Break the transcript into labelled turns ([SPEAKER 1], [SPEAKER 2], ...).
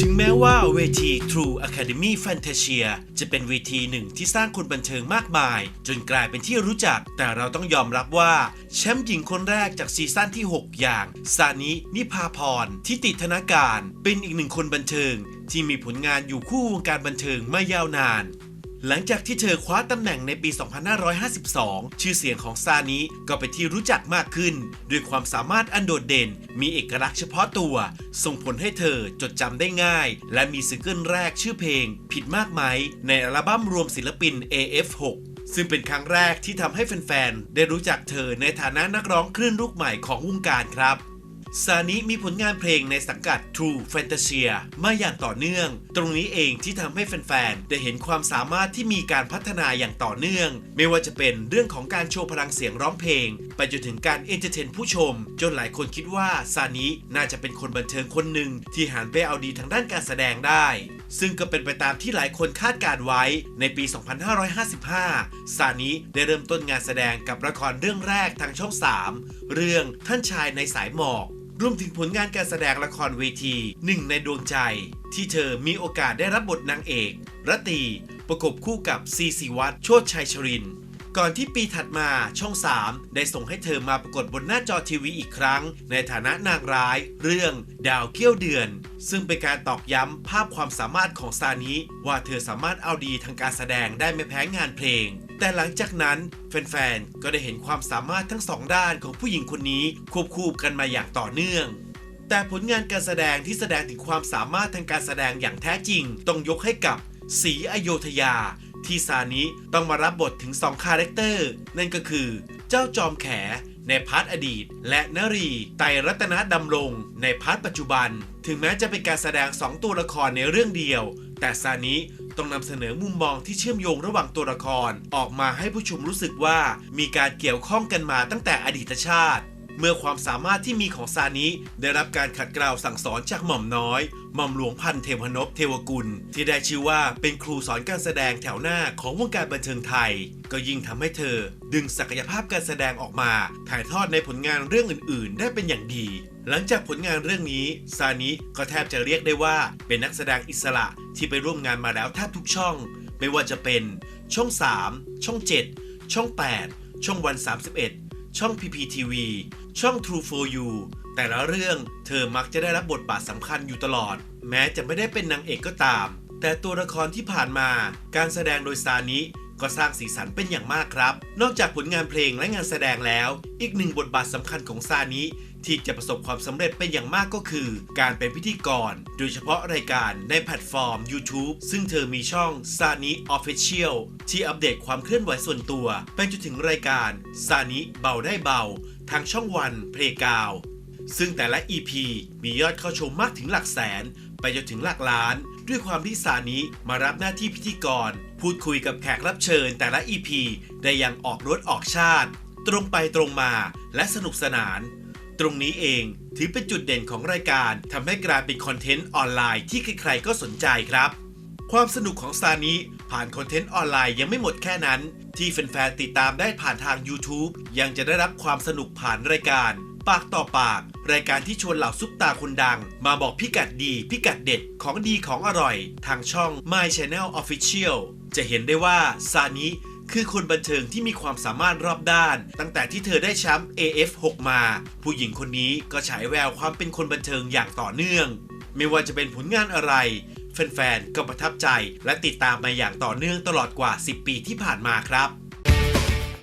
[SPEAKER 1] ถึงแม้ว่าเวที True Academy Fantasia จะเป็นเวทีหนึ่งที่สร้างคนบันเทิงมากมาย จนกลายเป็นที่รู้จัก แต่เราต้องยอมรับว่าแชมป์หญิงคนแรกจากซีซั่นที่ 6 อย่างซานินิพาพรทิติธนการ เป็นอีกหนึ่งคนบันเทิง ที่มีผลงานอยู่คู่วงการบันเทิงมายาวนาน หลังจากที่เธอคว้าตำแหน่งในปี 2552 ชื่อเสียงของซานิก็เป็นที่รู้จักมากขึ้น ด้วยความสามารถอันโดดเด่น มีเอกลักษณ์เฉพาะตัว ส่งผลให้เธอจดจำได้ง่าย และมีซิงเกิลแรกชื่อเพลง ผิดมากไหม ในอัลบั้มรวมศิลปิน AF6 ซึ่งเป็นครั้งแรกที่ทำให้แฟนๆ ได้รู้จักเธอในฐานะนักร้องคลื่นลูกใหม่ของวงการครับ ซานิมีผลงานเพลงในสังกัด True Fantasia มาอย่างต่อเนื่อง ตรงนี้เองที่ทำให้แฟนๆ ได้เห็นความสามารถที่มีการพัฒนาอย่างต่อเนื่อง ไม่ว่าจะเป็นเรื่องของการโชว์พลังเสียงร้องเพลง ไปจนถึงการเอนเตอร์เทนผู้ชม จนหลายคนคิดว่าซานิน่าจะเป็นคนบันเทิงคนหนึ่งที่หันไปเอาดีทางด้านการแสดงได้ซึ่งก็เป็นไปตามที่หลายคนคาดการไว้ในปี 2555 ซานิได้เริ่มต้นงานแสดงกับละครเรื่องแรกทางช่อง 3 เรื่องท่านชายในสายหมอก รวมถึงผลงานการแสดงละครเวทีหนึ่งในดวงใจ ที่เธอมีโอกาสได้รับบทนางเอกรตีประกบคู่กับซีซีวัตรโชติชัยชริน ก่อนที่ปีถัดมาช่อง 3 ได้ส่งให้เธอมาปรากฏบนหน้าจอทีวีอีกครั้ง ในฐานะนางร้าย เรื่องดาวเกี้ยวเดือน ซึ่งเป็นการตอกย้ำภาพความสามารถของซานิว่าเธอสามารถเอาดีทางการแสดงได้ไม่แพ้งานเพลงแต่หลังจากนั้นแฟนๆ ก็ได้เห็นความสามารถทั้งสองด้านของผู้หญิงคนนี้ควบคู่กันมาอย่างต่อเนื่อง แต่ผลงานการแสดงที่แสดงถึงความสามารถทางการแสดงอย่างแท้จริง ต้องยกให้กับศรีอโยธยา ที่ซานิต้องมารับบทถึง 2 คาแรคเตอร์ นั่นก็คือ เจ้าจอมแข ในพาร์ทอดีต และนรีไตรรัตนดำรงในพาร์ทปัจจุบัน ถึงแม้จะเป็นการแสดง 2 ตัวละครในเรื่องเดียว แต่ซานิ ต้องนำเสนอมุมมองที่เชื่อมโยงระหว่างตัวละคร ออกมาให้ผู้ชมรู้สึกว่ามีการเกี่ยวข้องกันมาตั้งแต่อดีตชาติ เมื่อความสามารถที่มีของซานิได้รับการขัดเกลาสั่งสอนจากหม่อมน้อย หม่อมหลวงพันเทพนพเทวกุล ที่ได้ชื่อว่าเป็นครูสอนการแสดงแถวหน้าของวงการบันเทิงไทย ก็ยิ่งทำให้เธอ ดึงศักยภาพการแสดงออกมา ถ่ายทอดในผลงานเรื่องอื่น ๆ ได้เป็นอย่างดี หลังจากผลงานเรื่องนี้ซานิก็แทบจะเรียกได้ว่า เป็นนักแสดงอิสระที่ไปร่วมงานมาแล้วแทบทุกช่อง ไม่ว่าจะเป็น ช่อง 3 ช่อง 7 ช่อง 8 ช่องวัน 31 ช่อง PPTV ช่อง True for You แต่ละเรื่องเธอมักจะได้รับบทบาทสำคัญอยู่ตลอด แม้จะไม่ได้เป็นนางเอกก็ตาม แต่ตัวละครที่ผ่านมาการแสดงโดยซานิก็สร้างสีสันเป็นอย่างมากครับ นอกจากผลงานเพลงและงานแสดงแล้ว อีกหนึ่งบทบาทสำคัญของซานิ ที่จะประสบความสำเร็จเป็นอย่างมากก็คือ การเป็นพิธีกร โดยเฉพาะรายการในแพลตฟอร์ม YouTube ซึ่งเธอมีช่อง s a n i Official ที่อัปเดตความเคลื่อนไหวส่วนตัวไปจนถึงรายการ s a n i เบาได้เบา ทางช่องวันเพลกาวซึ่งแต่ละ EP มียอดเข้าชมมากถึงหลักแสน ไปจนถึงหลักล้าน ด้วยความที่สานิมารับหน้าที่พิธีกร พูดคุยกับแขกรับเชิญแต่ละ EP ได้อย่างออกรถออกชาติ ตรงไปตรงมาและสนุกสนาน ตรงนี้เองถือเป็นจุดเด่นของรายการทำให้กลายเป็นคอนเทนต์ออนไลน์ที่ใครๆก็สนใจครับ ความสนุกของซานิผ่านคอนเทนต์ออนไลน์ยังไม่หมดแค่นั้น ที่แฟนๆติดตามได้ผ่านทาง YouTube ยังจะได้รับความสนุกผ่านรายการปากต่อปาก รายการที่ชวนเหล่าซุปตาคนดัง มาบอกพิกัดดี พิกัดเด็ดของดีของอร่อย ทางช่อง My Channel Official จะเห็นได้ว่าซานิ คือคนบันเทิงที่มีความสามารถรอบด้าน ตั้งแต่ที่เธอได้แชมป์ AF6 มา ผู้หญิงคนนี้ก็ฉายแววความเป็นคนบันเทิงอย่างต่อเนื่อง ไม่ว่าจะเป็นผลงานอะไรแฟนๆ ก็ประทับใจและติดตามมาอย่างต่อเนื่องตลอดกว่า 10 ปีที่ผ่านมาครับ